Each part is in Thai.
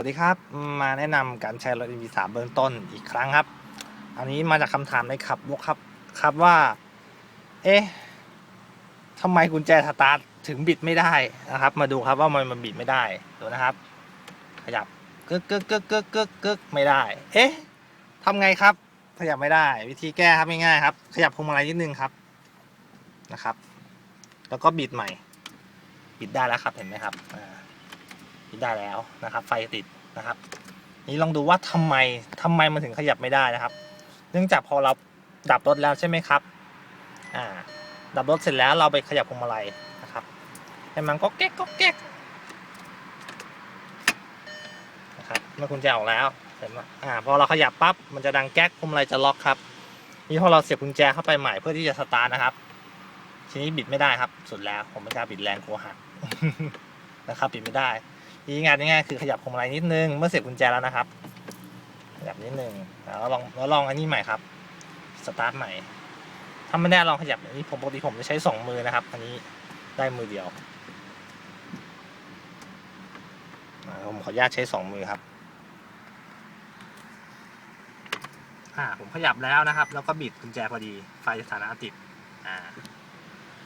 สวัสดีครับ มาแนะนำการใช้รถ EV3 เบื้องต้นอีกครั้งครับ อันนี้มาจากคำถามในขับวกครับครับว่า เอ๊ะทำไมกุญแจสตาร์ทถึงบิดไม่ได้นะครับ มาดูครับว่ามันมันบิดไม่ได้ดูนะครับ ขยับกึกกึกกึกกึกกึกกึกไม่ได้ เอ๊ะทำไงครับ ขยับไม่ได้ วิธีแก้ครับง่ายๆครับ ขยับพวงมาลัยนิดนึงครับนะครับ แล้วก็บิดใหม่ บิดได้แล้วครับเห็นไหมครับอ่า ปิดได้แล้วนะครับ ไฟติดนะครับ นี่ลองดูว่าทำไมทำไมมันถึงขยับไม่ได้นะครับ เนื่องจากพอเราดับรถแล้วใช่ไหมครับอ่าดับรถเสร็จแล้วเราไปขยับพวงมาลัยนะครับให้มันก็แก๊กก็แก๊กนะครับเมื่อกุญแจออกแล้วเห็นไหมอ่าพอเราขยับปั๊บมันจะดังแก๊กพวงมาลัยจะล็อกครับนี่พอเราเสียบกุญแจเข้าไปใหม่เพื่อที่จะสตาร์ทนะครับทีนี้บิดไม่ได้ครับ สุดแล้วผมไม่กล้าบิดแรงกลัวหักนะครับบิดไม่ได้ วิธีงานง่ายๆคือขยับพวงมาลัยนิดนึงเมื่อเสียบกุญแจแล้วนะครับ ขยับนิดนึงแล้วลองแล้วลองอันนี้ใหม่ครับสตาร์ทใหม่ถ้าไม่ได้ลองขยับอันนี้ผมปกติผมจะใช้สองมือนะครับ อันนี้ได้มือเดียวผมขออนุญาตใช้สองมือครับอ่าผมขยับแล้วนะครับ แล้วก็บิดกุญแจพอดีไฟสถานะติดอ่า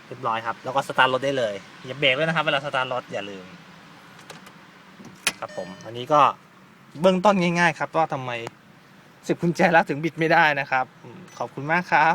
เรียบร้อยครับ แล้วก็สตาร์ทรถได้เลยอย่าเบรกด้วยนะครับ เวลาสตาร์ทรถอย่าลืม ครับผมอันนี้ก็เบื้องต้นง่าย ๆ ครับว่าทำไมสิบกุญแจแล้วถึงบิดไม่ได้นะครับ ขอบคุณมากครับ